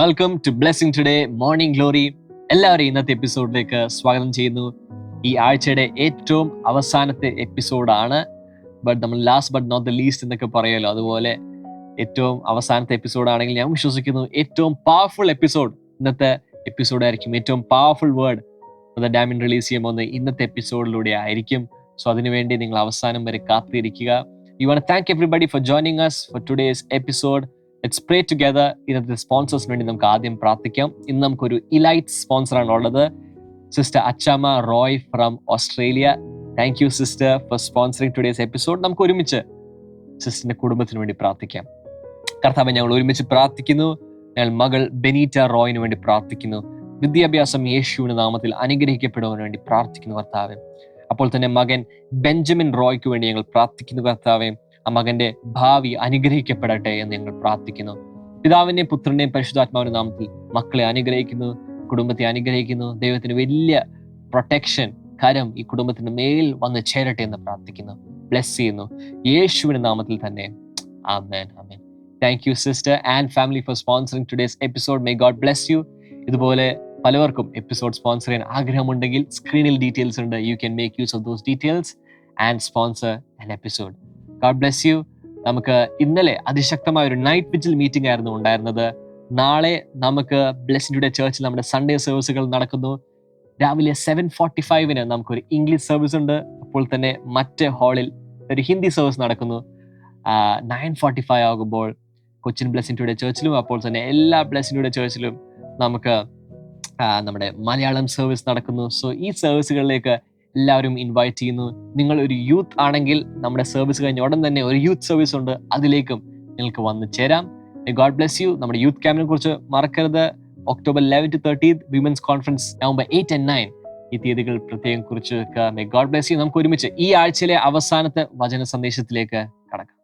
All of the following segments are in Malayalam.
Welcome to blessing today morning glory എല്ലാവരെയും ഇന്നത്തെ എപ്പിസോഡിലേക്ക് സ്വാഗതം ചെയ്യുന്നു. ഈ ആഴ്ചയുടെ ഏറ്റവും അവസാനത്തെ എപ്പിസോഡാണ് ബട്ട് നമ്മൾ last but not the least എന്നൊക്കെ പറയുമല്ലോ അതുപോലെ ഏറ്റവും അവസാനത്തെ എപ്പിസോഡാണെങ്കിൽ ഞാൻ വിശ്വസിക്കുന്നു ഏറ്റവും പവർഫുൾ എപ്പിസോഡ് ഇന്നത്തെ എപ്പിസോഡ് ആയിരിക്കും ഏറ്റവും പവർഫുൾ വേർഡ് ഡാമിൻ റിലീസ് ചെയ്യാൻ പോകുന്നത് ഇന്നത്തെ എപ്പിസോഡിലൂടെ ആയിരിക്കും. സോ അതിനുവേണ്ടി നിങ്ങൾ അവസാനം വരെ കാത്തിരിക്കുക. You want thank everybody for joining us for today's episode let's pray together ഇന്നത്തെ സ്പോൺസേഴ്സിന് വേണ്ടി നമുക്ക് ആദ്യം പ്രാർത്ഥിക്കാം. ഇന്ന് നമുക്കൊരു ഇലൈറ്റ് സ്പോൺസറാണ് ഉള്ളത്. Sister Achamma Roy from Australia thank you sister for sponsoring today's episode നമുക്ക് ഒരുമിച്ച് സിസ്റ്ററിന്റെ കുടുംബത്തിന് വേണ്ടി പ്രാർത്ഥിക്കാം. കർത്താവ് ഞങ്ങൾ ഒരുമിച്ച് പ്രാർത്ഥിക്കുന്നു. ഞങ്ങൾ മകൾ ബെനീറ്റ റോയിന് വേണ്ടി പ്രാർത്ഥിക്കുന്നു. വിദ്യാഭ്യാസം യേശുവിന്റെ നാമത്തിൽ അനുഗ്രഹിക്കപ്പെടുവാൻ വേണ്ടി പ്രാർത്ഥിക്കുന്നു കർത്താവ്. അപ്പോൾ തന്നെ മകൻ ബെഞ്ചമിൻ റോയ്ക്ക് വേണ്ടി ഞങ്ങൾ പ്രാർത്ഥിക്കുന്നു കർത്താവെ. ആ മകന്റെ ഭാവി അനുഗ്രഹിക്കപ്പെടട്ടെ എന്ന് ഞങ്ങൾ പ്രാർത്ഥിക്കുന്നു. പിതാവിന്റെയും പുത്രന്റെയും പരിശുദ്ധാത്മാവിന്റെ നാമത്തിൽ മക്കളെ അനുഗ്രഹിക്കുന്നു കുടുംബത്തെ അനുഗ്രഹിക്കുന്നു. ദൈവത്തിന് വലിയ പ്രൊട്ടക്ഷൻ കരം ഈ കുടുംബത്തിന് മേൽ വന്ന് ചേരട്ടെ എന്ന് പ്രാർത്ഥിക്കുന്നു. ബ്ലെസ് ചെയ്യുന്നു. യേശുവിന്റെ നാമത്തിൽ തന്നെ. Amen amen thank you sister and family for sponsoring today's episode may God bless you ഇതുപോലെ പലവർക്കും എപ്പിസോഡ് സ്പോൺസർ ചെയ്യാൻ ആഗ്രഹമുണ്ടെങ്കിൽ സ്ക്രീനിൽ ഡീറ്റെയിൽസ് ഉണ്ട്. You can make use of those details and sponsor an episode God bless you നമുക്ക് ഇന്നലെ അതിശക്തമായ ഒരു നൈറ്റ് വിജിൽ മീറ്റിംഗ് ആയിരുന്നു ഉണ്ടായിരുന്നത്. നാളെ നമുക്ക് ബ്ലെസ്സിന്റെ ചേർച്ചിൽ നമ്മുടെ സൺഡേ സർവീസുകൾ നടക്കുന്നു. രാവിലെ സെവൻ ഫോർട്ടി ഫൈവിന് നമുക്കൊരു ഇംഗ്ലീഷ് സർവീസ് ഉണ്ട്. അപ്പോൾ തന്നെ മറ്റേ ഹാളിൽ ഒരു ഹിന്ദി സർവീസ് നടക്കുന്നു. നയൻ ഫോർട്ടി ഫൈവ് ആകുമ്പോൾ കൊച്ചിൻ ബ്ലെസ്സിന്റെ ചേർച്ചിലും അപ്പോൾ തന്നെ എല്ലാ ബ്ലെസ്സിന്റെ ചേർച്ചിലും നമുക്ക് നമ്മുടെ മലയാളം സർവീസ് നടക്കുന്നു. സോ ഈ സർവീസുകളിലേക്ക് എല്ലാവരും ഇൻവൈറ്റ് ചെയ്യുന്നു. നിങ്ങൾ ഒരു യൂത്ത് ആണെങ്കിൽ നമ്മുടെ സർവീസ് കഴിഞ്ഞ ഉടൻ തന്നെ ഒരു യൂത്ത് സർവീസ് ഉണ്ട്. അതിലേക്കും നിങ്ങൾക്ക് വന്ന് ചേരാം. ഗോഡ് ബ്ലെസ് യു നമ്മുടെ യൂത്ത് ക്യാമ്പിനെ കുറിച്ച് മറക്കരുത്. October eleven to thirteen women's conference November eight and nine ഈ തീയതികൾ പ്രത്യേകം കുറിച്ച് മേ ഗോഡ് ബ്ലെസ് യു നമുക്ക് ഒരുമിച്ച് ഈ ആഴ്ചയിലെ അവസാനത്തെ വചന സന്ദേശത്തിലേക്ക് കടക്കാം.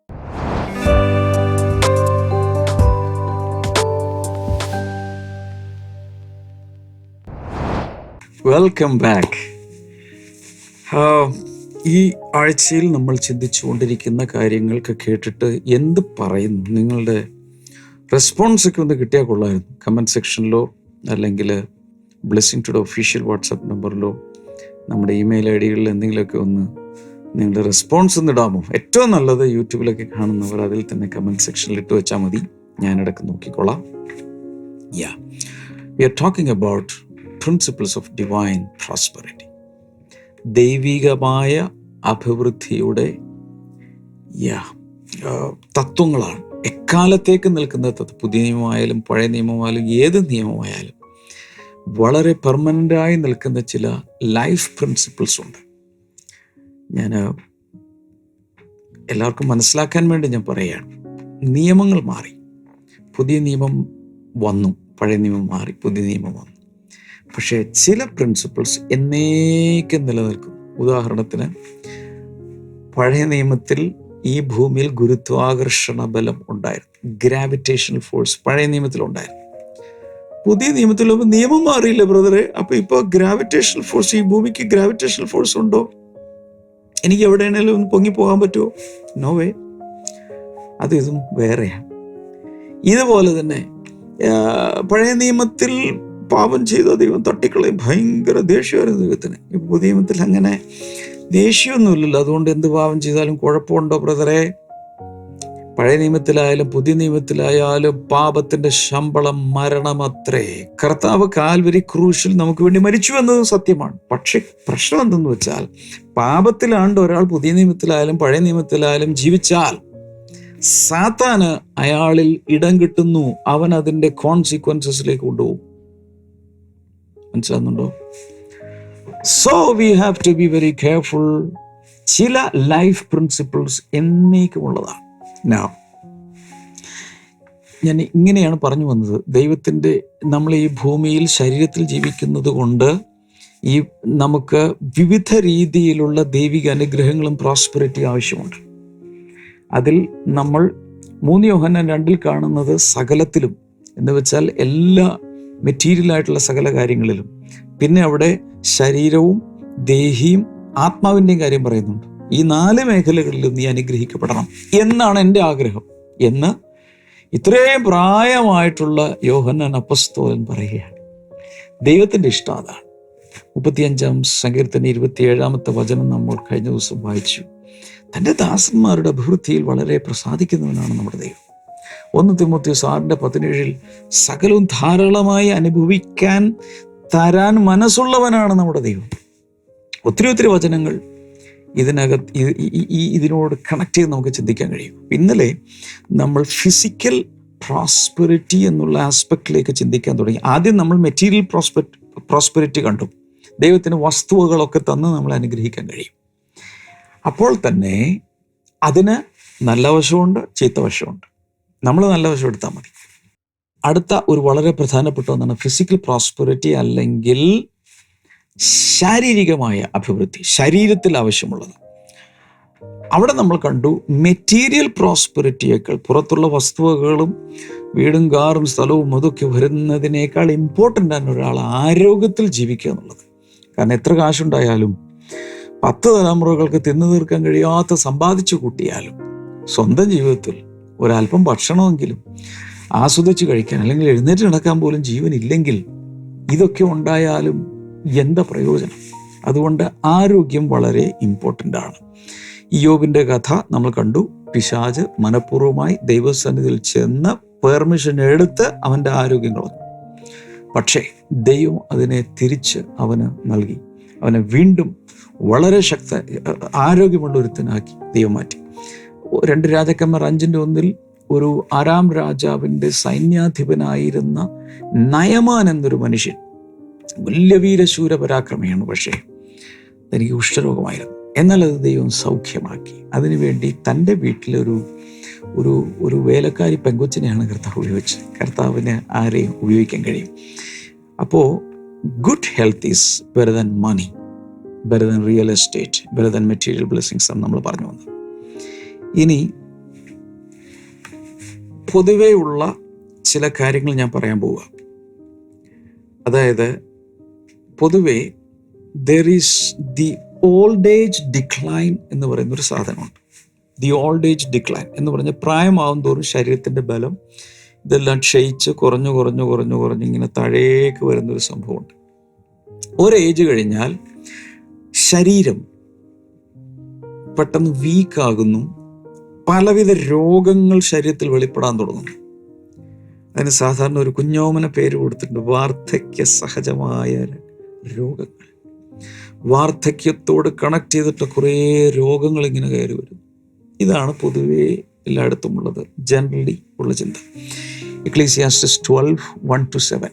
വെൽക്കം ബാക്ക് ഈ ആഴ്ചയിൽ നമ്മൾ ചിന്തിച്ചുകൊണ്ടിരിക്കുന്ന കാര്യങ്ങൾക്ക് കേട്ടിട്ട് എന്ത് പറയുന്നു? നിങ്ങളുടെ റെസ്പോൺസ് ഒക്കെ ഒന്ന് കിട്ടിയാൽ കൊള്ളായിരുന്നു കമന്റ് സെക്ഷനിലോ അല്ലെങ്കിൽ ബ്ലെസ്സിങ് ടുഡേ ഒഫീഷ്യൽ വാട്സപ്പ് നമ്പറിലോ നമ്മുടെ ഇമെയിൽ ഐ ഡികളിൽ എന്തെങ്കിലുമൊക്കെ ഒന്ന് നിങ്ങളുടെ റെസ്പോൺസ് ഒന്ന് ഇടാമോ? ഏറ്റവും നല്ലത് യൂട്യൂബിലൊക്കെ കാണുന്നവർ അതിൽ തന്നെ കമന്റ് സെക്ഷനിൽ ഇട്ട് വെച്ചാൽ മതി. ഞാനിടക്ക് നോക്കിക്കോളാം. Yeah we are talking about principles of divine prosperity ദൈവികമായ അഭിവൃദ്ധിയുടെ തത്വങ്ങളാണ്. എക്കാലത്തേക്ക് നിൽക്കുന്ന തത്വം പുതിയ നിയമമായാലും പഴയ നിയമമായാലും ഏത് നിയമമായാലും വളരെ പെർമനന്റായി നിൽക്കുന്ന ചില ലൈഫ് പ്രിൻസിപ്പിൾസ് ഉണ്ട്. ഞാൻ എല്ലാവർക്കും മനസ്സിലാക്കാൻ വേണ്ടി ഞാൻ പറയുകയാണ്. നിയമങ്ങൾ മാറി. പുതിയ നിയമം വന്നു പഴയ നിയമം മാറി പുതിയ നിയമം വന്നു. പക്ഷേ ചില പ്രിൻസിപ്പിൾസ് എന്നേക്കും നിലനിൽക്കും. ഉദാഹരണത്തിന് പഴയ നിയമത്തിൽ ഈ ഭൂമിയിൽ ഗുരുത്വാകർഷണ ബലം ഉണ്ടായിരുന്നു. ഗ്രാവിറ്റേഷണൽ ഫോഴ്സ് പഴയ നിയമത്തിൽ ഉണ്ടായിരുന്നു. പുതിയ നിയമത്തിൽ നിയമം മാറിയില്ല ബ്രദറെ അപ്പൊ ഇപ്പൊ ഗ്രാവിറ്റേഷണൽ ഫോഴ്സ് ഈ ഭൂമിക്ക് ഗ്രാവിറ്റേഷണൽ ഫോഴ്സ് ഉണ്ടോ? എനിക്ക് എവിടെയാണെങ്കിലും ഒന്ന് പൊങ്ങി പോകാൻ പറ്റുമോ? നോ വേ അത് ഇതും വേറെയാണ്. ഇതുപോലെ തന്നെ പഴയ നിയമത്തിൽ പാപം ചെയ്ത ദൈവം തട്ടിക്കളയും. ഭയങ്കര ദേഷ്യമായിരുന്നു ദൈവത്തിന്. ഇപ്പോൾ ദൈവത്തിൽ അങ്ങനെ ദേഷ്യമൊന്നുമില്ലല്ലോ. അതുകൊണ്ട് എന്ത് പാപം ചെയ്താലും കുഴപ്പമുണ്ടോ ബ്രദറെ? പഴയ നിയമത്തിലായാലും പുതിയ നിയമത്തിലായാലും പാപത്തിന്റെ ശമ്പളം മരണമത്രേ. കർത്താവ് കാൽവരി ക്രൂശിൽ നമുക്ക് വേണ്ടി മരിച്ചു എന്നത് സത്യമാണ്. പക്ഷെ പ്രശ്നം എന്തെന്ന് വെച്ചാൽ പാപത്തിലാണ്ട് ഒരാൾ പുതിയ നിയമത്തിലായാലും പഴയ നിയമത്തിലായാലും ജീവിച്ചാൽ സാത്താന് അയാളിൽ ഇടം കിട്ടുന്നു. അവൻ അതിന്റെ കോൺസിക്വൻസസിലേക്ക് കൊണ്ടുപോകും. മനസ്സിലാകുന്നുണ്ടോ so we have to be very careful ചില ലൈഫ് പ്രിൻസിപ്പിൾസ് എന്നേക്കുമുള്ളതാണ് ഞാൻ ഞാൻ ഇങ്ങനെയാണ് പറഞ്ഞു വന്നത്. ദൈവത്തിന്റെ നമ്മൾ ഈ ഭൂമിയിൽ ശരീരത്തിൽ ജീവിക്കുന്നത് കൊണ്ട് ഈ നമുക്ക് വിവിധ രീതിയിലുള്ള ദൈവിക അനുഗ്രഹങ്ങളും പ്രോസ്പെറിറ്റി ആവശ്യമുണ്ട്. അതിൽ നമ്മൾ മൂന്ന് യോഹന രണ്ടിൽ കാണുന്നത് സകലത്തിലും എന്ന് വെച്ചാൽ എല്ലാ മെറ്റീരിയൽ ആയിട്ടുള്ള സകല കാര്യങ്ങളിലും. പിന്നെ അവിടെ ശരീരവും ദേഹിയും ആത്മാവിന്റെയും കാര്യം പറയുന്നുണ്ട്. ഈ നാല് മേഖലകളിലും നീ അനുഗ്രഹിക്കപ്പെടണം എന്നാണ് എന്റെ ആഗ്രഹം എന്ന് ഇത്രയും പ്രായമായിട്ടുള്ള യോഹന്നാൻ അപ്പസ്തോലൻ പറയുകയാണ്. ദൈവത്തിന്റെ ഇഷ്ടം അതാണ്. മുപ്പത്തിയഞ്ചാം സങ്കീർത്തന ഇരുപത്തിയേഴാമത്തെ വചനം നമ്മൾ കഴിഞ്ഞ ദിവസം വായിച്ചു. തന്റെ ദാസന്മാരുടെ അഭിവൃദ്ധിയിൽ വളരെ പ്രസാദിക്കുന്നവനാണ് നമ്മുടെ ദൈവം. ഒന്ന് തിമ്മത്തി സാറിന്റെ പതിനേഴിൽ സകലവും ധാരാളമായി അനുഭവിക്കാൻ തരാൻ മനസ്സുള്ളവനാണ് നമ്മുടെ ദൈവം. ഒത്തിരി ഒത്തിരി വചനങ്ങൾ ഇതിനകത്ത് ഈ- ഇതിനോട് കണക്ട് ചെയ്ത് നമുക്ക് ചിന്തിക്കാൻ കഴിയും. ഇന്നലെ നമ്മൾ ഫിസിക്കൽ പ്രോസ്പെറിറ്റി എന്നുള്ള ആസ്പെക്റ്റിലേക്ക് ചിന്തിക്കാൻ തുടങ്ങി. ആദ്യം നമ്മൾ മെറ്റീരിയൽ പ്രോസ്പെ പ്രോസ്പെരിറ്റി കണ്ടു. ദൈവത്തിന് വസ്തുവകളൊക്കെ തന്ന് നമ്മൾ അനുഗ്രഹിക്കാൻ കഴിയും. അപ്പോൾ തന്നെ അതിന് നല്ല വശമുണ്ട് ചീത്ത വശമുണ്ട്. നമ്മൾ നല്ല വശം എടുത്താൽ മതി. അടുത്ത ഒരു വളരെ പ്രധാനപ്പെട്ട ഒന്നാണ് ഫിസിക്കൽ പ്രോസ്പെറിറ്റി അല്ലെങ്കിൽ ശാരീരികമായ അഭിവൃദ്ധി ശരീരത്തിൽ ആവശ്യമുള്ളത്. അവിടെ നമ്മൾ കണ്ടു മെറ്റീരിയൽ പ്രോസ്പെറിറ്റിയേക്കാൾ പുറത്തുള്ള വസ്തുവകകളും വീടും കാറും സ്ഥലവും അതൊക്കെ വരുന്നതിനേക്കാൾ ഇമ്പോർട്ടന്റ് ആണ് ഒരാൾ ആരോഗ്യത്തിൽ ജീവിക്കുക എന്നുള്ളത്. കാരണം എത്ര കാശുണ്ടായാലും പത്ത് തലമുറകൾക്ക് തിന്നു തീർക്കാൻ കഴിയാത്ത സമ്പാദിച്ചു കൂട്ടിയാലും സ്വന്തം ജീവിതത്തിൽ ഒരല്പം ഭക്ഷണമെങ്കിലും ആസ്വദിച്ച് കഴിക്കാൻ അല്ലെങ്കിൽ എഴുന്നേറ്റ് നടക്കാൻ പോലും ജീവൻ ഇല്ലെങ്കിൽ ഇതൊക്കെ ഉണ്ടായാലും എന്താ പ്രയോജനം? അതുകൊണ്ട് ആരോഗ്യം വളരെ ഇമ്പോർട്ടന്റ് ആണ്. ഇയോബിന്റെ കഥ നമ്മൾ കണ്ടു. പിശാജ് മനഃപൂർവമായി ദൈവസന്നിധിയിൽ ചെന്ന് പെർമിഷൻ എടുത്ത് അവന്റെ ആരോഗ്യം കളഞ്ഞു പക്ഷേ ദൈവം അതിനെ തിരിച്ച് അവന് നൽകി. അവനെ വീണ്ടും വളരെ ശക്ത ആരോഗ്യമുള്ള ഒരുത്തനാക്കി ദൈവം മാറ്റി. രണ്ട് രാജാക്കന്മാർ അഞ്ചിന്റെ ഒന്നിൽ ഒരു ആരാം രാജാവിന്റെ സൈന്യാധിപനായിരുന്ന നയമാൻ എന്നൊരു മനുഷ്യൻ. വലിയ വീരശൂര പരാക്രമിയാണ് പക്ഷേ തനിക്ക് കുഷ്ഠരോഗമായിരുന്നു. എന്നാൽ അത് ദൈവം സൗഖ്യമാക്കി. അതിനുവേണ്ടി തന്റെ വീട്ടിലൊരു ഒരു ഒരു വേലക്കാരി പെങ്കൊച്ചിനെയാണ് കർത്താവ് ഉപയോഗിച്ചത്. കർത്താവിന് ആരെയും ഉപയോഗിക്കാൻ കഴിയും. അപ്പോൾ good health is better than money better than real estate better than material blessings നമ്മൾ പറഞ്ഞു വന്നത്. ഇനി പൊതുവേ ഉള്ള ചില കാര്യങ്ങൾ ഞാൻ പറയാൻ പോവുക. അതായത് പൊതുവെ there is the old age decline എന്ന് പറയുന്ന ഒരു സാധനമുണ്ട്. ദി ഓൾഡ് ഏജ് ഡിക്ലൈൻ എന്ന് പറഞ്ഞ പ്രായമാവും തോറും ശരീരത്തിന്റെ ബലം ഇതെല്ലാം ക്ഷയിച്ച് കുറഞ്ഞു കുറഞ്ഞു കുറഞ്ഞു കുറഞ്ഞ് ഇങ്ങനെ താഴേക്ക് വരുന്നൊരു സംഭവമുണ്ട്. ഒരു ഏജ് കഴിഞ്ഞാൽ ശരീരം പെട്ടെന്ന് വീക്കാകുന്നു പലവിധ രോഗങ്ങൾ ശരീരത്തിൽ വെളിപ്പെടാൻ തുടങ്ങുന്നു. അതിന് സാധാരണ ഒരു കുഞ്ഞോമന പേര് കൊടുത്തിട്ടുണ്ട്. വാർദ്ധക്യ സഹജമായ രോഗങ്ങൾ. വാർദ്ധക്യത്തോട് കണക്ട് ചെയ്തിട്ട് കുറേ രോഗങ്ങൾ ഇങ്ങനെ കയറി വരും ഇതാണ് പൊതുവേ എല്ലായിടത്തും ഉള്ളത്. ജനറലി ഉള്ള ചിന്ത. Ecclesiastes twelve one two seven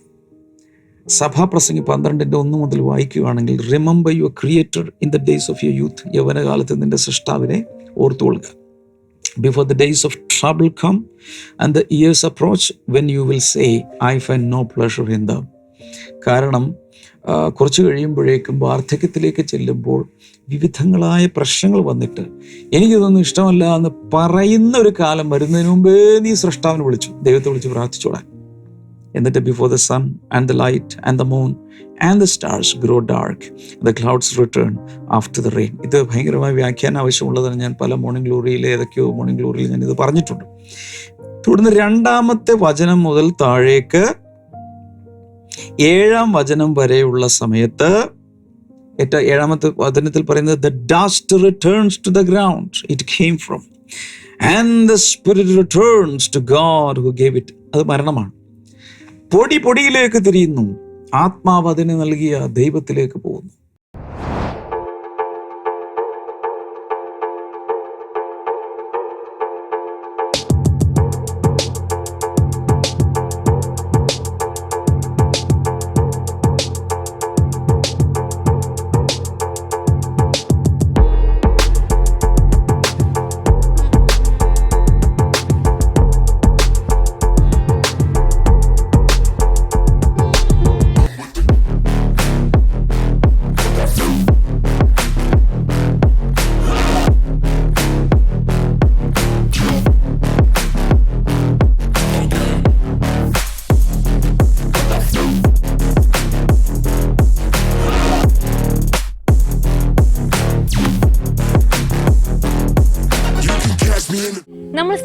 സഭാപ്രസംഗി പന്ത്രണ്ടിന്റെ ഒന്ന് മുതൽ വായിക്കുകയാണെങ്കിൽ remember your creator in the days of your youth യൗവനകാലത്ത് നിന്റെ സൃഷ്ടാവിനെ ഓർത്തുകൊള്ളുക. Before the days of trouble come and the years approach when you will say I find no pleasure in the കാരണം കുറച്ച് കഴിയുമ്പോഴേക്കും വാർദ്ധക്യത്തിലേക്ക് ചെല്ലുമ്പോൾ വിവിധങ്ങളായ പ്രശ്നങ്ങൾ വന്നിട്ട് എനിക്കിതൊന്നും ഇഷ്ടമല്ല എന്ന് പറയുന്ന ഒരു കാലം വരുന്നതിന് മുമ്പേ നീ സൃഷ്ടാവിനെ വിളിച്ചു. ദൈവത്തെ വിളിച്ച് പ്രാർത്ഥിച്ചോടാൻ എന്നിട്ട് before the sun and the light and the moon and the stars grow dark the clouds return after the rain ഇത് ഭയങ്കരമായ വ്യാഖ്യാനം ആവശ്യമുള്ളതാണ് ഞാൻ പല മോർണിംഗ് ഗ്ലോറിയിൽ ഏതൊക്കെയോ മോർണിംഗ് ഗ്ലോറിയിൽ ഞാൻ ഇത് പറഞ്ഞിട്ടുണ്ട്. തുടർന്ന് രണ്ടാമത്തെ വചനം മുതൽ താഴേക്ക് ഏഴാം വചനം വരെയുള്ള സമയത്ത് ഏറ്റവും ഏഴാമത്തെ വചനത്തിൽ പറയുന്നത് the dust returns to the ground it came from and the spirit returns to God who gave it അത് മരണമാണ്. പൊടി പൊടിയിലേക്ക് തിരിയുന്നു. ആത്മാവ് അതിന് നൽകിയ ദൈവത്തിലേക്ക് പോകുന്നു.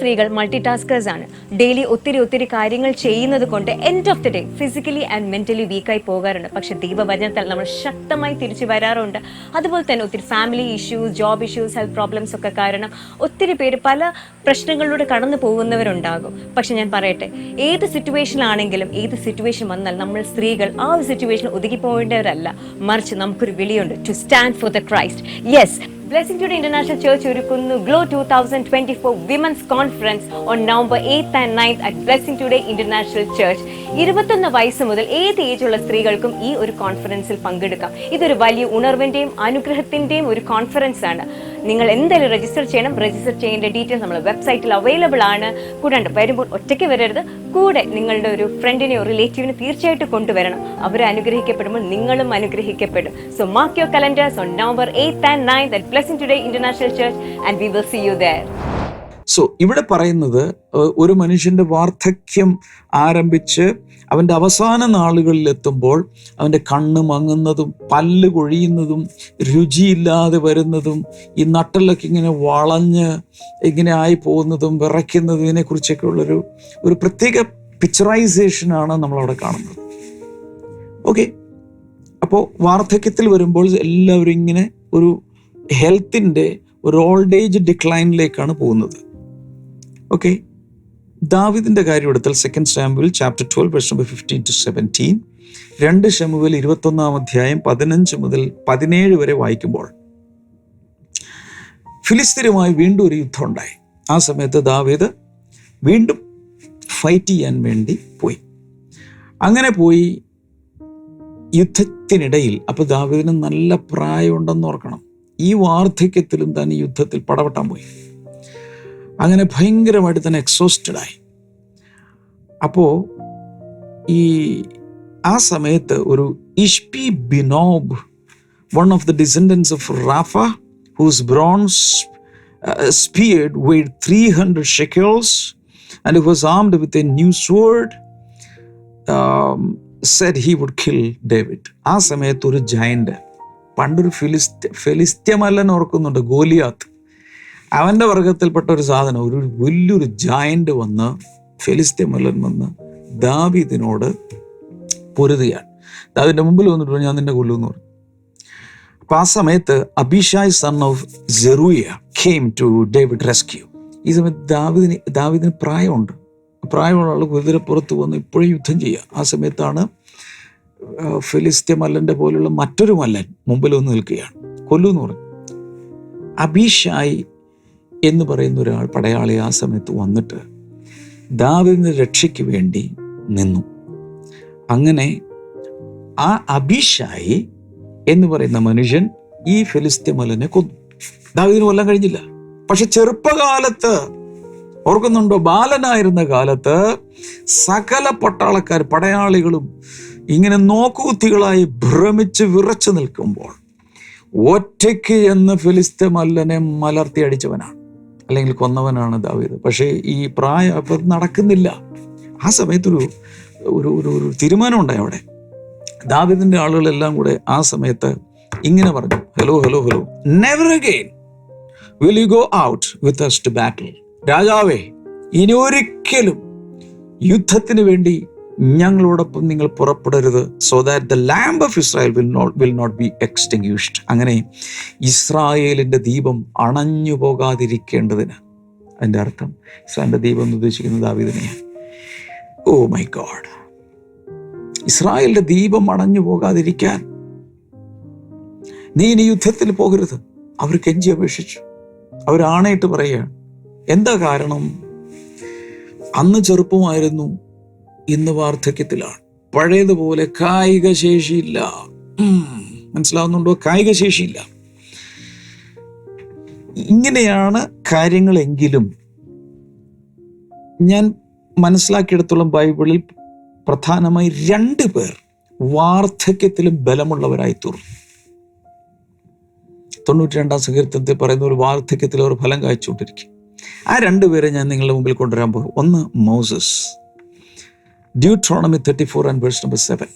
സ്ത്രീകൾ മൾട്ടി ടാസ്കേഴ്സ് ആണ്. ഡെയിലി ഒത്തിരി ഒത്തിരി കാര്യങ്ങൾ ചെയ്യുന്നത് കൊണ്ട് end of the day physically and mentally വീക്കായി പോകാറുണ്ട്. പക്ഷെ ദീപവചനത്തിൽ നമ്മൾ ശക്തമായി തിരിച്ചു വരാറുണ്ട്. അതുപോലെ തന്നെ ഒത്തിരി family issues job issues health problems ഒക്കെ കാരണം ഒത്തിരി പേര് പല പ്രശ്നങ്ങളിലൂടെ കടന്നു പോകുന്നവരുണ്ടാകും. പക്ഷെ ഞാൻ പറയട്ടെ ഏത് സിറ്റുവേഷനിലാണെങ്കിലും ഏത് സിറ്റുവേഷൻ വന്നാൽ നമ്മൾ സ്ത്രീകൾ ആ ഒരു സിറ്റുവേഷനിൽ ഒതുങ്ങി പോകേണ്ടവരല്ല മറിച്ച് നമുക്കൊരു വിളിയുണ്ട്. To stand for the Christ yes Blessing Today International Church ഒരുക്കുന്നു. Glow two thousand twenty four women's conference on November eighth and ninth at Blessing Today International Church ഇരുപത്തൊന്ന് വയസ്സ് മുതൽ ഏത് ഏജുള്ള സ്ത്രീകൾക്കും ഈ ഒരു കോൺഫറൻസിൽ പങ്കെടുക്കാം. ഇതൊരു വലിയ ഉണർവിന്റെയും അനുഗ്രഹത്തിന്റെയും ഒരു കോൺഫറൻസ് ആണ്. നിങ്ങൾ എന്തായാലും രജിസ്റ്റർ ചെയ്യണം. രജിസ്റ്റർ ചെയ്യേണ്ട ഡീറ്റെയിൽസ് നമ്മൾ വെബ്സൈറ്റിൽ അവൈലബിൾ ആണ്. കൂടാണ്ട് വരുമ്പോൾ ഒറ്റയ്ക്ക് വരരുത്. കൂടെ നിങ്ങളുടെ ഒരു ഫ്രണ്ടിനെയോ റിലേറ്റീവിനെ തീർച്ചയായിട്ടും കൊണ്ടുവരണം. അവർ അനുഗ്രഹിക്കപ്പെടുമ്പോൾ നിങ്ങളും അനുഗ്രഹിക്കപ്പെടും. So mark your calendars on November eighth and ninth at Blessing Today International Church and we will see you there so ഇവിടെ പറയുന്നത് ഒരു മനുഷ്യന്റെ വാർദ്ധക്യം ആരംഭിച്ച് അവന്റെ അവസാന നാളുകളിൽ എത്തുമ്പോൾ അവന്റെ കണ്ണ് മങ്ങുന്നതും പല്ല് കൊഴിയുന്നതും രുചിയില്ലാതെ വരുന്നതും ഈ നട്ടലൊക്കെ ഇങ്ങനെ വളഞ്ഞ് ഇങ്ങനെ ആയി പോകുന്നതും വിറയ്ക്കുന്നതും ഇതിനെക്കുറിച്ചൊക്കെ ഉള്ളൊരു ഒരു പ്രത്യേക പിക്ചറൈസേഷനാണ് നമ്മളവിടെ കാണുന്നത്. ഓക്കെ അപ്പോൾ വാർദ്ധക്യത്തിൽ വരുമ്പോൾ എല്ലാവരും ഇങ്ങനെ ഒരു ഹെൽത്തിന്റെ ഒരു ഓൾഡ് ഏജ് ഡിക്ലൈനിലേക്കാണ് പോകുന്നത്. ഓക്കെ ദാവിദിന്റെ കാര്യം എടുത്താൽ second സ്റ്റാമ്പിൽ chapter twelve verse number fifteen to seventeen രണ്ട് ഷമുവൽ ഇരുപത്തൊന്നാം അധ്യായം പതിനഞ്ച് മുതൽ പതിനേഴ് വരെ വായിക്കുമ്പോൾ ഫിലിസ്തീനുമായി വീണ്ടും ഒരു യുദ്ധം ഉണ്ടായി. ആ സമയത്ത് ദാവീദ് വീണ്ടും ഫൈറ്റ് ചെയ്യാൻ വേണ്ടി പോയി. അങ്ങനെ പോയി യുദ്ധത്തിനിടയിൽ അപ്പോൾ ദാവീദിന് നല്ല പ്രായമുണ്ടെന്ന് ഓർക്കണം. ഈ വാർദ്ധക്യത്തിലും തന്നെ യുദ്ധത്തിൽ പടവട്ടാൻ പോയി. അങ്ങനെ ഭയങ്കരമായിട്ട് തന്നെ എക്സോസ്റ്റഡ് ആയി. അപ്പോൾ ഈ ആ സമയത്ത് ഒരു Ishbi Benob one of the descendants of Rapha whose bronze spearhead weighed three hundred shekels and was armed with a new sword said he would kill David ആ സമയത്ത് ഒരു ജയന്റ് പണ്ടൊരു ഫിലിസ്ത്യ ഫിലിസ്ത്യമല്ലൻ ഓർക്കുന്നുണ്ട് ഗോലിയാത്ത്. അവന്റെ വർഗത്തിൽപ്പെട്ട ഒരു സാധനം ഒരു വലിയൊരു ജയന്റ് വന്ന് ഫെലിസ്ത്യമല്ലൻ വന്ന് ദാവീദിനോട് പൊരുതുകയാണ്. ദാവിന്റെ മുമ്പിൽ വന്നിട്ട് ഞാൻ നിന്നെ കൊല്ലുമെന്ന് പറഞ്ഞു. അപ്പൊ ആ സമയത്ത് Abishai son of Zeruiah came to David rescue ഈ സമയത്ത് ദാവിദിന് ദാവിദിന് പ്രായമുണ്ട്. പ്രായമുള്ള ആൾ കുതിരപ്പുറത്ത് വന്ന് ഇപ്പോഴും യുദ്ധം ചെയ്യുക. ആ സമയത്താണ് ഫിലിസ്ത്യ മല്ലന്റെ പോലുള്ള മറ്റൊരു മല്ലൻ മുമ്പിൽ വന്ന് നിൽക്കുകയാണ്. കൊല്ലു എന്ന് പറഞ്ഞു. അഭിഷായ് എന്ന് പറയുന്ന ഒരാൾ പടയാളി ആ സമയത്ത് വന്നിട്ട് ദാവിദിനെ രക്ഷയ്ക്ക് വേണ്ടി നിന്നു. അങ്ങനെ ആ അഭിഷായി എന്ന് പറയുന്ന മനുഷ്യൻ ഈ ഫിലിസ്ത്യ മലനെ കൊന്നു. ദാവിദിന് കൊല്ലാൻ കഴിഞ്ഞില്ല. പക്ഷെ ചെറുപ്പകാലത്ത് ഓർക്കുന്നുണ്ടോ? ബാലനായിരുന്ന കാലത്ത് സകല പട്ടാളക്കാർ പടയാളികളും ഇങ്ങനെ നോക്കുകുത്തികളായി ഭ്രമിച്ച് വിറച്ചു നിൽക്കുമ്പോൾ ഒറ്റയ്ക്ക് എന്ന് ഫിലിസ്തീൻ മല്ലനെ മലർത്തി അടിച്ചവനാണ്. അല്ലെങ്കിൽ കൊന്നവനാണ് ദാവീദ്. പക്ഷേ ഈ പ്രായം അപ്പൊ നടക്കുന്നില്ല. ആ സമയത്തൊരു ഒരു ഒരു ഒരു തീരുമാനം ഉണ്ടായി അവിടെ. ദാവീദിന്റെ ആളുകളെല്ലാം കൂടെ ആ സമയത്ത് ഇങ്ങനെ പറഞ്ഞു hello hello hello never again will you go out with us to battle രാജാവേ ഇനി ഒരിക്കലും യുദ്ധത്തിന് വേണ്ടി ഞങ്ങളോടൊപ്പം നിങ്ങൾ പുറപ്പെടരുത് so that the lamp of Israel will not will not be extinguished അങ്ങനെ ഇസ്രായേലിന്റെ ദീപം അണഞ്ഞു പോകാതിരിക്കേണ്ടതിന്. അതിന്റെ അർത്ഥം ഇസ്രായേലിന്റെ ദീപം എന്ന് ഉദ്ദേശിക്കുന്നത് ദാവീദിനെയാണ്. Oh my God. ഇസ്രായേലിന്റെ ദീപം അണഞ്ഞു പോകാതിരിക്കാൻ നീ ഇനി യുദ്ധത്തിൽ പോകരുത്. അവർ കെഞ്ചി അപേക്ഷിച്ചു. അവരാണയിട്ട് പറയുക പറയുകയാണ്. എന്താ കാരണം? അന്ന് ചെറുപ്പമായിരുന്നു. ഇന്ന് വാർദ്ധക്യത്തിലാണ്. പഴയതുപോലെ കായിക ശേഷിയില്ല മനസ്സിലാവുന്നുണ്ടോ? കായിക ശേഷിയില്ല ഇങ്ങനെയാണ് കാര്യങ്ങളെങ്കിലും ഞാൻ മനസ്സിലാക്കിയെടുത്തോളം ബൈബിളിൽ പ്രധാനമായി രണ്ട് പേർ വാർദ്ധക്യത്തിലും ബലമുള്ളവരായി തീർന്നു തൊണ്ണൂറ്റി രണ്ടാം സങ്കീർത്തനത്തിൽ പറയുന്ന ഒരു വാർദ്ധക്യത്തിൽ അവർ ഫലം കാഴ്ചകൊണ്ടിരിക്കും ആ രണ്ടുപേരെ ഞാൻ നിങ്ങളുടെ മുമ്പിൽ കൊണ്ടുവരാൻ പോകും ഒന്ന് Moses. Deuteronomy thirty four and verse number seven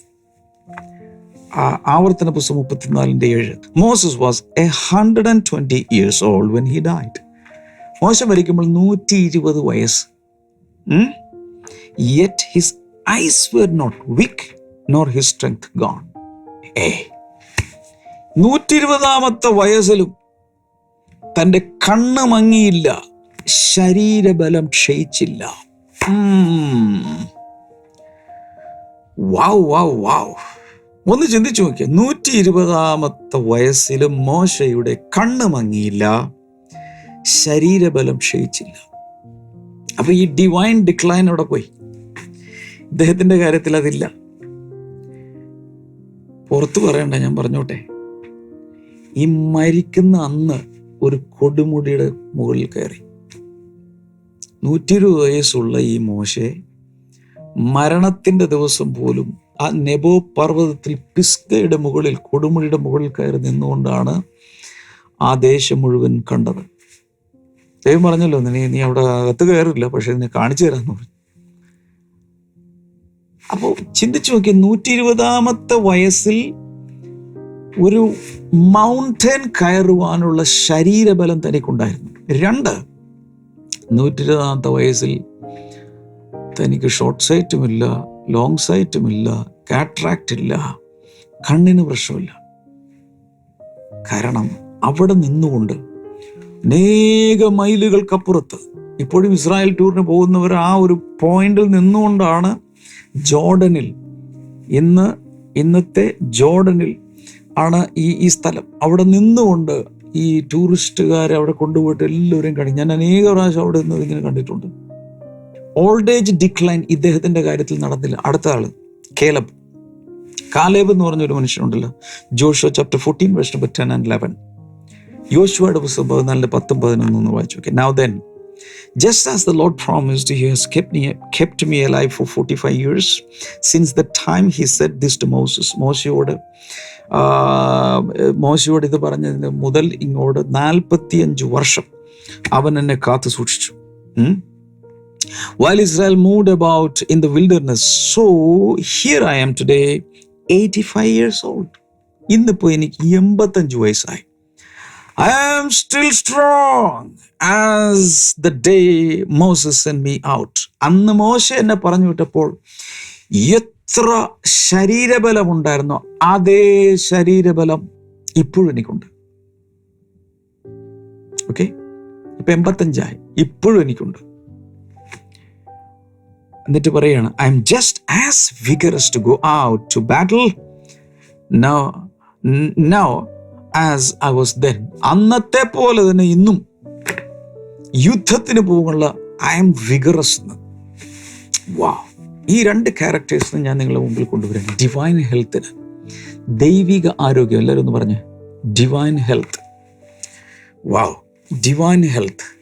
ആവർത്തന പുസ്തകം മുപ്പത്തിനാലിന്റെ ഏഴ്. Moses was a hundred and twenty years old when he died മോശം വരയ്ക്കുമ്പോൾ നൂറ്റി ഇരുപത് വയസ്സ്. Yet his eyes were not weak nor his strength gone ah. നൂറ്റി ഇരുപതാമത്തെ വയസ്സിലും തന്റെ കണ്ണ് മങ്ങിയില്ല ശരീരബലം ക്ഷയിച്ചില്ല. വാവ് വാവ് വാവ് ഒന്ന് ചിന്തിച്ചു നോക്കിയ. നൂറ്റി ഇരുപതാമത്തെ വയസ്സിലും മോശയുടെ കണ്ണ് മങ്ങിയില്ല. ശരീരബലം ക്ഷയിച്ചില്ല. അപ്പൊ ഈ ഡിവൈൻ ഡിക്ലൈൻ അവിടെ പോയി. ഇദ്ദേഹത്തിന്റെ കാര്യത്തിൽ അതില്ല. പുറത്തു പറയണ്ട ഞാൻ പറഞ്ഞോട്ടെ. ഈ മരിക്കുന്ന അന്ന് ഒരു കൊടുമുടിയുടെ മുകളിൽ കയറി. നൂറ്റി ഇരുപത് വയസ്സുള്ള ഈ മോശെ മരണത്തിന്റെ ദിവസം പോലും ആ നെബോ പർവതത്തിൽ പിസ്കയുടെ മുകളിൽ കൊടുമുടിയുടെ മുകളിൽ കയറി നിന്നുകൊണ്ടാണ് ആ ദേശം മുഴുവൻ കണ്ടത്. ദൈവം പറഞ്ഞല്ലോ നീ നീ അവിടെ അകത്ത് കയറില്ല പക്ഷെ നീ കാണിച്ചു തരാന്ന് പറഞ്ഞു. അപ്പോൾ ചിന്തിച്ചു നോക്കിയ നൂറ്റി ഇരുപതാമത്തെ വയസ്സിൽ ഒരു മൗണ്ടൻ കയറുവാനുള്ള ശരീരബലം തനിക്കുണ്ടായിരുന്നു. രണ്ട് നൂറ്റി ഇരുപതാമത്തെ വയസ്സിൽ തനിക്ക് ഷോർട്ട് സൈറ്റുമില്ല ലോങ് സൈറ്റുമില്ല കാട്രാക്റ്റ് ഇല്ല കണ്ണിന് പ്രശ്നമില്ല. കാരണം അവിടെ നിന്നുകൊണ്ട് അനേക മൈലുകൾക്കപ്പുറത്ത് ഇപ്പോഴും ഇസ്രായേൽ ടൂറിന് പോകുന്നവർ ആ ഒരു പോയിന്റിൽ നിന്നുകൊണ്ടാണ് ജോർഡനിൽ ഇന്ന് ഇന്നത്തെ ജോർഡനിൽ ആണ് ഈ ഈ സ്ഥലം. അവിടെ നിന്നുകൊണ്ട് ഈ ടൂറിസ്റ്റുകാരെ അവിടെ കൊണ്ടുപോയിട്ട് എല്ലാവരെയും കഴിഞ്ഞു ഞാൻ അനേക പ്രാവശ്യം അവിടെ നിന്ന് ഇങ്ങനെ കണ്ടിട്ടുണ്ട്. ഓൾഡ് ഏജ് ഡിക്ലൈൻ ഇദ്ദേഹത്തിന്റെ കാര്യത്തിൽ നടന്നില്ല. അടുത്ത ആൾ കേലബ്. കാലേബ് എന്ന് പറഞ്ഞൊരു മനുഷ്യനുണ്ടല്ലോ. Joshua chapter fourteen verse number ten and eleven യോശുവയുടെ പുസ്തകം പതിനാലിന്റെ പത്തും പതിനൊന്നും വായിച്ചു okay now then Just as the Lord promised, He has kept me, kept me for 45 years since the time He said this to Moses. മോശയോട് മോശയോട് ഇത് പറഞ്ഞതിന് മുതൽ ഇങ്ങോട്ട് നാൽപ്പത്തിയഞ്ച് വർഷം അവൻ എന്നെ കാത്തു സൂക്ഷിച്ചു? While Israel moved about in the wilderness, so here I am today, 85 years old. ഇന്നിപ്പോൾ എനിക്ക് എൺപത്തഞ്ച് വയസ്സായി. I am still strong as the day Moses sent me out അന്ന് മോശ എന്നെ പറഞ്ഞു വിട്ടപ്പോൾ എത്ര ശരീരബലം ഉണ്ടായിരുന്നോ അതേ ശരീരബലം ഇപ്പോഴും എനിക്കുണ്ട്. ഓക്കെ ഇപ്പം എൺപത്തഞ്ചായി. ഇപ്പോഴും എനിക്കുണ്ട്. എന്നിട്ട് പറയാണ് I am just as vigorous to go out to battle no no as I was then അന്നത്തെ പോലെ തന്നെ ഇന്നും യുദ്ധത്തിന് പോകാനുള്ള ഐ എം വിഗറസ് വാ ഈ രണ്ട് ക്യാരക്ടേഴ്സിന് ഞാൻ നിങ്ങളുടെ മുമ്പിൽ കൊണ്ടുവരാം. ഡിവൈൻ ഹെൽത്തിന് ദൈവിക ആരോഗ്യം. എല്ലാവരും ഒന്ന് പറഞ്ഞ്. Divine health wow divine health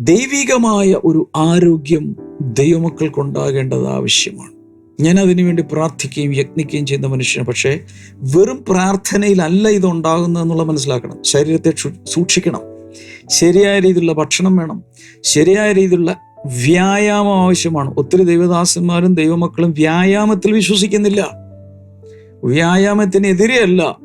ദൈവികമായ ഒരു ആരോഗ്യം ദൈവമക്കൾക്ക് ഉണ്ടാകേണ്ടത് ആവശ്യമാണ്. ഞാൻ അതിനുവേണ്ടി പ്രാർത്ഥിക്കുകയും യത്നിക്കുകയും ചെയ്യുന്ന മനുഷ്യന് പക്ഷേ വെറും പ്രാർത്ഥനയിലല്ല ഇത് ഉണ്ടാകുന്നത് എന്നുള്ള മനസ്സിലാക്കണം. ശരീരത്തെ സൂക്ഷിക്കണം. ശരിയായ രീതിയിലുള്ള ഭക്ഷണം വേണം. ശരിയായ രീതിയിലുള്ള വ്യായാമം ആവശ്യമാണ്. ഒത്തിരി ദൈവദാസന്മാരും ദൈവമക്കളും വ്യായാമത്തിൽ വിശ്വസിക്കുന്നില്ല. വ്യായാമത്തിനെതിരെയല്ല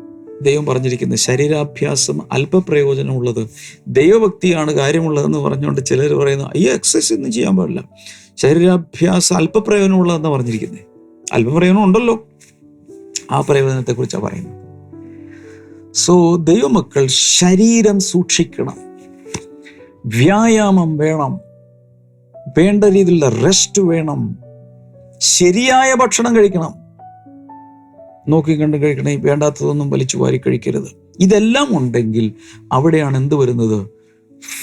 ദൈവം പറഞ്ഞിരിക്കുന്നത് ശരീരാഭ്യാസം അല്പപ്രയോജനമുള്ളത് ദൈവഭക്തിയാണ് കാര്യമുള്ളതെന്ന് പറഞ്ഞുകൊണ്ട് ചിലർ പറയുന്നു അയ്യോ എക്സസൈസ് ഒന്നും ചെയ്യാൻ പാടില്ല. ശരീരാഭ്യാസം അല്പപ്രയോജനമുള്ളതെന്ന് പറഞ്ഞിരിക്കുന്നത് അല്പപ്രയോജനം ഉണ്ടല്ലോ. ആ പ്രയോജനത്തെ കുറിച്ചാണ് പറയുന്നത്. സോ ദൈവമക്കൾ ശരീരം സൂക്ഷിക്കണം. വ്യായാമം വേണം. വേണ്ട രീതിയിലുള്ള റെസ്റ്റ് വേണം. ശരിയായ ഭക്ഷണം കഴിക്കണം. നോക്കി കണ്ട് കഴിക്കണേ വേണ്ടാത്തതൊന്നും വലിച്ചു വാരി കഴിക്കരുത്. ഇതെല്ലാം ഉണ്ടെങ്കിൽ അവിടെയാണ് എന്ത് വരുന്നത്?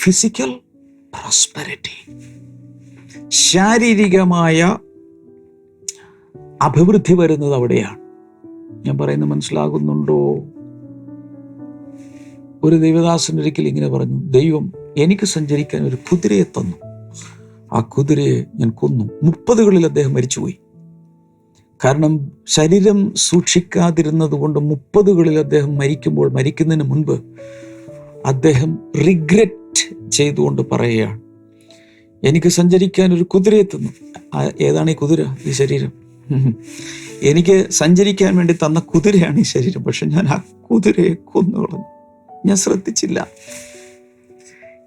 ഫിസിക്കൽ പ്രോസ്പെരിറ്റി ശാരീരികമായ അഭിവൃദ്ധി വരുന്നത് അവിടെയാണ്. ഞാൻ പറയുന്നത് മനസ്സിലാകുന്നുണ്ടോ? ഒരു ദൈവദാസൻ ഒരിക്കൽ ഇങ്ങനെ പറഞ്ഞു ദൈവം എനിക്ക് സഞ്ചരിക്കാൻ ഒരു കുതിരയെ തന്നു. ആ കുതിരയെ ഞാൻ കൊന്നു. മുപ്പതുകളിൽ അദ്ദേഹം മരിച്ചുപോയി. കാരണം ശരീരം സൂക്ഷിക്കാതിരുന്നത് കൊണ്ട് മുപ്പതുകളിൽ അദ്ദേഹം മരിക്കുമ്പോൾ മരിക്കുന്നതിന് മുൻപ് അദ്ദേഹം റിഗ്രറ്റ് ചെയ്തുകൊണ്ട് പറയുകയാണ്. എനിക്ക് സഞ്ചരിക്കാൻ ഒരു കുതിരയെ തന്നു. ഏതാണ് ഈ കുതിര? ഈ ശരീരം. എനിക്ക് സഞ്ചരിക്കാൻ വേണ്ടി തന്ന കുതിരയാണ് ഈ ശരീരം. പക്ഷെ ഞാൻ ആ കുതിരയെ കൊന്നുകളഞ്ഞു ഞാൻ ശ്രദ്ധിച്ചില്ല.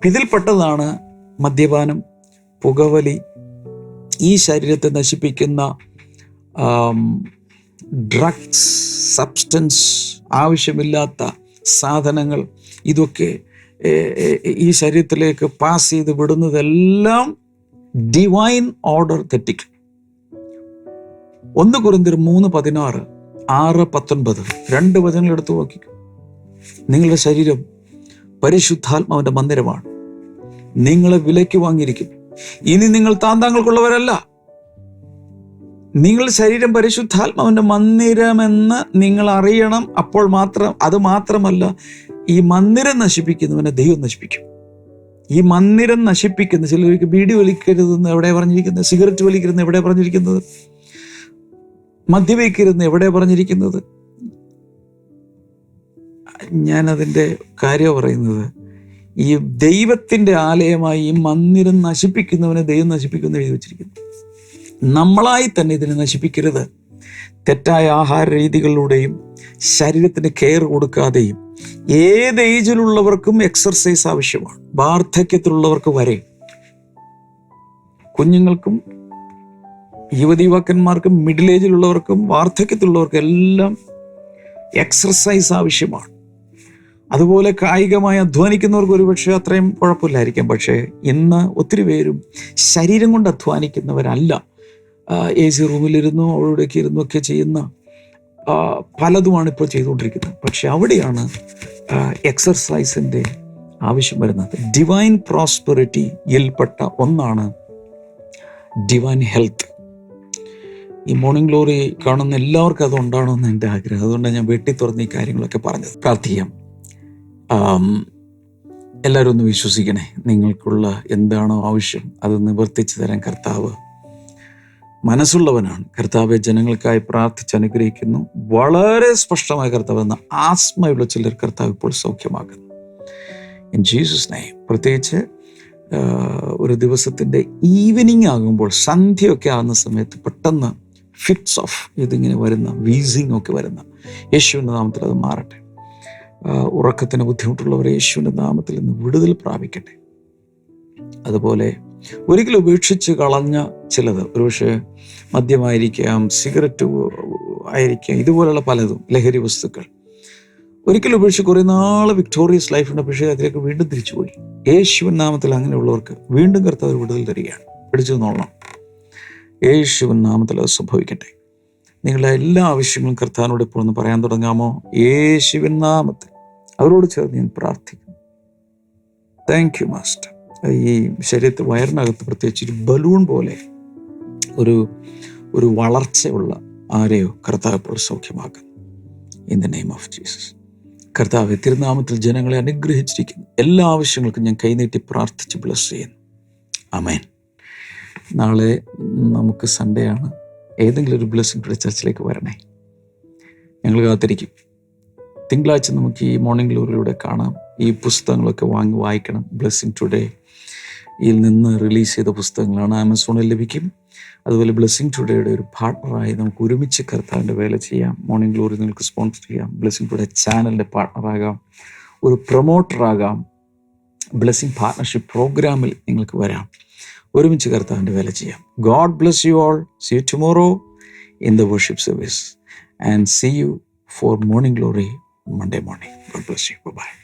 ഇതിൽപ്പെട്ടതാണ് മദ്യപാനം പുകവലി ഈ ശരീരത്തെ നശിപ്പിക്കുന്ന ഡ്രഗ്സ് സബ്സ്റ്റൻസ് ആവശ്യമില്ലാത്ത സാധനങ്ങൾ ഇതൊക്കെ ഈ ശരീരത്തിലേക്ക് പാസ് ചെയ്ത് വിടുന്നതെല്ലാം ഡിവൈൻ ഓർഡർ തെറ്റിക്കും. ഒന്ന് കുറിന്തിർ മൂന്ന് പതിനാറ് ആറ് പത്തൊൻപത് രണ്ട് വചനങ്ങൾ എടുത്തു നോക്കി നിങ്ങളുടെ ശരീരം പരിശുദ്ധാത്മാവിന്റെ മന്ദിരമാണ്. നിങ്ങളെ വിലയ്ക്ക് വാങ്ങിയിരിക്കും. ഇനി നിങ്ങൾ താന്താങ്ങൾക്കുള്ളവരല്ല. നിങ്ങളുടെ ശരീരം പരിശുദ്ധാത്മാവിന്റെ മന്ദിരമെന്ന് നിങ്ങൾ അറിയണം. അപ്പോൾ മാത്രം അത് മാത്രമല്ല ഈ മന്ദിരം നശിപ്പിക്കുന്നവനെ ദൈവം നശിപ്പിക്കും. ഈ മന്ദിരം നശിപ്പിക്കുന്ന ചിലർക്ക് ബീഡി വലിക്കരുതെന്ന് എവിടെ പറഞ്ഞിരിക്കുന്നത്? സിഗരറ്റ് വലിക്കരുതെന്ന് എവിടെ പറഞ്ഞിരിക്കുന്നത്? മദ്യപിക്കരുതെന്ന് എവിടെ പറഞ്ഞിരിക്കുന്നത്? ഞാനതിന്റെ കാര്യം പറയുന്നത്. ഈ ദൈവത്തിന്റെ ആലയമായി ഈ മന്ദിരം നശിപ്പിക്കുന്നവനെ ദൈവം നശിപ്പിക്കുന്നു എഴുതി വെച്ചിരിക്കുന്നു. നമ്മളായി തന്നെ ഇതിനെ നശിപ്പിക്കരുത്. തെറ്റായ ആഹാര രീതികളിലൂടെയും ശരീരത്തിന് കെയർ കൊടുക്കാതെയും ഏത് ഏജിലുള്ളവർക്കും എക്സർസൈസ് ആവശ്യമാണ്. വാർദ്ധക്യത്തിലുള്ളവർക്ക് വരെ. കുഞ്ഞുങ്ങൾക്കും യുവതി യുവാക്കന്മാർക്കും മിഡിൽ ഏജിലുള്ളവർക്കും വാർദ്ധക്യത്തിലുള്ളവർക്കും എല്ലാം എക്സർസൈസ് ആവശ്യമാണ്. അതുപോലെ കായികമായി അധ്വാനിക്കുന്നവർക്ക് ഒരുപക്ഷെ അത്രയും കുഴപ്പമില്ലായിരിക്കാം. പക്ഷേ ഇന്ന് ഒത്തിരി പേരും ശരീരം കൊണ്ട് അധ്വാനിക്കുന്നവരല്ല. എ സി റൂമിലിരുന്നു അവിടെയൊക്കെ ഇരുന്നു ഒക്കെ ചെയ്യുന്ന പലതുമാണ് ഇപ്പോൾ ചെയ്തുകൊണ്ടിരിക്കുന്നത്. പക്ഷെ അവിടെയാണ് എക്സർസൈസിന്റെ ആവശ്യം വരുന്നത്. ഡിവൈൻ പ്രോസ്പെറിറ്റിയിൽപ്പെട്ട ഒന്നാണ് ഡിവൈൻ ഹെൽത്ത് ഈ മോർണിംഗ് ഗ്ലോറി കാണുന്ന എല്ലാവർക്കും അത് ഉണ്ടാവണമെന്ന് എന്റെ ആഗ്രഹം. അതുകൊണ്ടാണ് ഞാൻ വെട്ടി തുറന്ന് ഈ കാര്യങ്ങളൊക്കെ പറഞ്ഞത്. പ്രാർത്ഥിക്കാം. എല്ലാവരും ഒന്ന് വിശ്വസിക്കണേ. നിങ്ങൾക്കുള്ള എന്താണോ ആവശ്യം അത് നിവർത്തിച്ചു തരാൻ കർത്താവ് മനസ്സുള്ളവനാണ്. കർത്താവെ ജനങ്ങൾക്കായി പ്രാർത്ഥിച്ച് അനുഗ്രഹിക്കുന്നു. വളരെ സ്പഷ്ടമായ കർത്താവ് എന്ന ആസ്മയുള്ള ചിലർ കർത്താവ് ഇപ്പോൾ സൗഖ്യമാക്കുന്നു. ഇൻ ജീസസ് നെയ്മ് പ്രത്യേകിച്ച് ഒരു ദിവസത്തിന്റെ ഈവനിങ് ആകുമ്പോൾ സന്ധ്യയൊക്കെ ആകുന്ന സമയത്ത് പെട്ടെന്ന് ഫിറ്റ്സ് ഓഫ് ഇതിങ്ങനെ വരുന്ന വീസിങ് ഒക്കെ വരുന്ന. യേശുവിന്റെ നാമത്തിൽ അത് മാറട്ടെ. ഉറക്കത്തിന് ബുദ്ധിമുട്ടുള്ളവർ യേശുവിന്റെ നാമത്തിൽ നിന്ന് വിടുതൽ പ്രാപിക്കട്ടെ. അതുപോലെ ഒരിക്കലും ഉപേക്ഷിച്ച് കളഞ്ഞ ചിലത്. ഒരുപക്ഷെ മദ്യമായിരിക്കാം സിഗരറ്റ് ആയിരിക്കാം ഇതുപോലുള്ള പലതും ലഹരി വസ്തുക്കൾ. ഒരിക്കലും ഉപേക്ഷിച്ച് കുറേ നാൾ വിക്ടോറിയസ് ലൈഫുണ്ട് പക്ഷേ അതിലേക്ക് വീണ്ടും തിരിച്ചുപോയി യേശുവൻ നാമത്തിൽ അങ്ങനെയുള്ളവർക്ക് വീണ്ടും കർത്താവ് വിടുതൽ തരികയാണ്. പിടിച്ചു നോളണം യേശുവൻ നാമത്തിൽ അത് സംഭവിക്കട്ടെ. നിങ്ങളുടെ എല്ലാ ആവശ്യങ്ങളും കർത്താവിനോട് ഇപ്പോൾ ഒന്ന് പറയാൻ തുടങ്ങാമോ? യേശുവിൻ നാമത്തിൽ. അവരോട് ചേർന്ന് ഞാൻ പ്രാർത്ഥിക്കുന്നു. താങ്ക് യു മാസ്റ്റർ ഈ ശരീരത്തിൽ വയറിനകത്ത് പ്രത്യേകിച്ച് ഒരു ബലൂൺ പോലെ ഒരു ഒരു വളർച്ചയുള്ള ആരെയോ കർത്താവ് ഇപ്പോൾ സൗഖ്യമാക്കുന്നു. In the name of Jesus കർത്താവ് തിരുനാമത്തിൽ ജനങ്ങളെ അനുഗ്രഹിച്ചിരിക്കുന്നു. എല്ലാ ആവശ്യങ്ങൾക്കും ഞാൻ കൈനീട്ടി പ്രാർത്ഥിച്ച് ബ്ലസ് ചെയ്യുന്നു. അമേൻ നാളെ നമുക്ക് സൺഡേ ആണ്. ഏതെങ്കിലും ഒരു ബ്ലസ്സിംഗ് കൂടെ ചർച്ചിലേക്ക് വരണേ. ഞങ്ങൾ കാത്തിരിക്കും. തിങ്കളാഴ്ച നമുക്ക് ഈ മോർണിംഗ് ലൂറിലൂടെ കാണാം. ഈ പുസ്തകങ്ങളൊക്കെ വാങ്ങി വായിക്കണം. ബ്ലെസ്സിങ് ടുഡേ യിൽ നിന്ന് റിലീസ് ചെയ്ത പുസ്തകങ്ങളാണ് ആമസോണിൽ ലഭിക്കും. അതുപോലെ ബ്ലെസ്സിങ് ടുഡേയുടെ ഒരു പാർട്ണറായി നമുക്ക് ഒരുമിച്ച് കർത്താവിന്റെ വേല ചെയ്യാം. മോർണിംഗ് ഗ്ലോറി നിങ്ങൾക്ക് സ്പോൺസർ ചെയ്യാം. ബ്ലെസ്സിങ് ടുഡേ ചാനലിന്റെ പാർട്ണറാകാം ഒരു പ്രൊമോട്ടറാകാം. ബ്ലെസ്സിങ് പാർട്ണർഷിപ്പ് പ്രോഗ്രാമിൽ നിങ്ങൾക്ക് വരാം. ഒരുമിച്ച് കർത്താവിന്റെ വേല ചെയ്യാം. God bless you all. See you tomorrow. In the worship service. And see you for Morning Glory Monday morning. God bless you. Bye.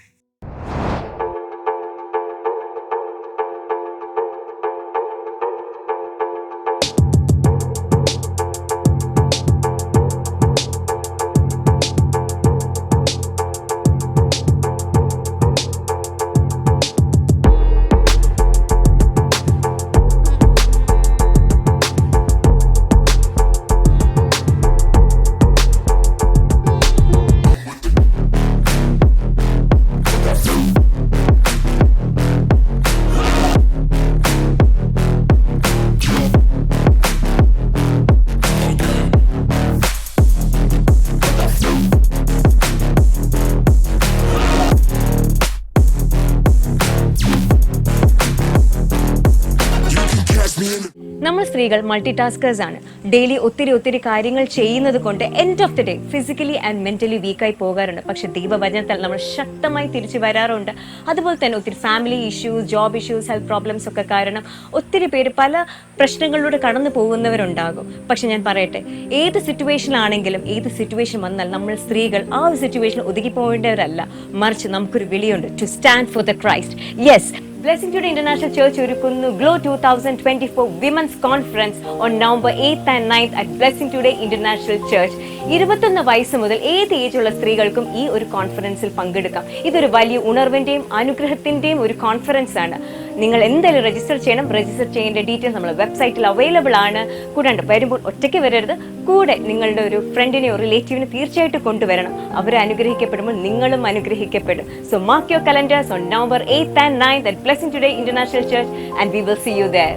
സ്ത്രീകൾ മൾട്ടി ടാസ്കേഴ്സ് ആണ്. ഡെയിലി ഒത്തിരി ഒത്തിരി കാര്യങ്ങൾ ചെയ്യുന്നത് കൊണ്ട് end of the day physically and mentally വീക്കായി പോകാറുണ്ട്. പക്ഷെ ദൈവവചനത്തിൽ നമ്മൾ ശക്തമായി തിരിച്ചു വരാറുണ്ട്. അതുപോലെ തന്നെ ഒത്തിരി family issues job issues health problems ഒക്കെ കാരണം ഒത്തിരി പേര് പല പ്രശ്നങ്ങളിലൂടെ കടന്നു പോകുന്നവരുണ്ടാകും. പക്ഷെ ഞാൻ പറയട്ടെ ഏത് സിറ്റുവേഷനിലാണെങ്കിലും ഏത് സിറ്റുവേഷൻ വന്നാൽ നമ്മൾ സ്ത്രീകൾ ആ ഒരു സിറ്റുവേഷൻ ഒതുങ്ങി പോകേണ്ടവരല്ല മറിച്ച് നമുക്കൊരു വിളിയുണ്ട്. To stand for the Christ yes Blessing Today International Church ഒരുക്കുന്നു Glow two thousand twenty four women's conference on November eighth and ninth at Blessing Today International Church ഇരുപത്തൊന്ന് വയസ്സ് മുതൽ ഏത് ഏജുള്ള സ്ത്രീകൾക്കും ഈ ഒരു കോൺഫറൻസിൽ പങ്കെടുക്കാം. ഇതൊരു വലിയ ഉണർവിന്റെയും അനുഗ്രഹത്തിന്റെയും ഒരു കോൺഫറൻസ് ആണ്. നിങ്ങൾ എന്തായാലും രജിസ്റ്റർ ചെയ്യണം. രജിസ്റ്റർ ചെയ്യേണ്ട ഡീറ്റെയിൽസ് നമ്മൾ വെബ്സൈറ്റിൽ അവൈലബിൾ ആണ്. കൂടാണ്ട് വരുമ്പോൾ ഒറ്റയ്ക്ക് വരരുത്. കൂടെ നിങ്ങളുടെ ഒരു ഫ്രണ്ടിനെയോ റിലേറ്റീവിനെ തീർച്ചയായിട്ടും കൊണ്ടുവരണം. അവർ അനുഗ്രഹിക്കപ്പെടുമ്പോൾ നിങ്ങളും അനുഗ്രഹിക്കപ്പെടും. So mark your calendars on November eighth and ninth at in today International Church and we will see you there